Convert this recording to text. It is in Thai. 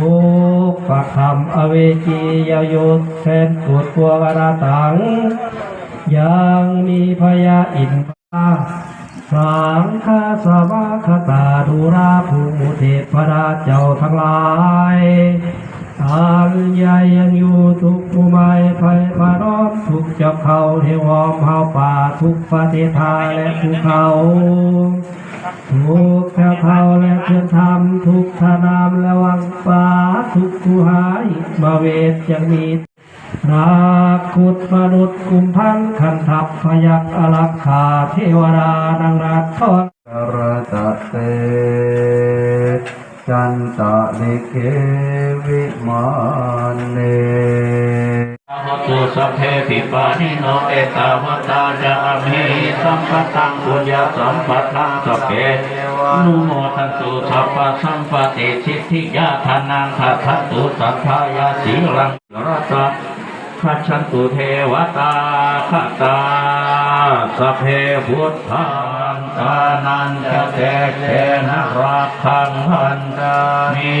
ทุกขธรรมอเวจียยุทธเสนกุดตัววราตัง ยังมีพยาอินทราสังฆาสวาคตาดุราภูมุเทพราเจ้าทั้งหลายอันใหญ่ยังอยู่ทุกภูมิภัยพารอมทุกเจ้าเขาเทวอมเฮาป่าทุกประเทศไทยและภูเขาทุกแถวเทาและเพื่อนทำทุกทนามและว ทุกคูหายมาเวทยังมีนาคุดมนุษย์กุมพันขันทับพยักอลักขาเทวดานังรัตทอนกรตะเตจันตะนิเควิมานเน ตุสัพเพปิปานิโนเอตาวตาจะอภิสัมปตังปุญญาสัมปทังสัพเพนุโมทันตุสัพพสัมปติสิทธิยาทานังขัตตุสัทธายาสีรังรัตตะขัชันตุเทวตาขตาสัพเพพุทธังตานันจะเตเชนะรักขังหันดามิ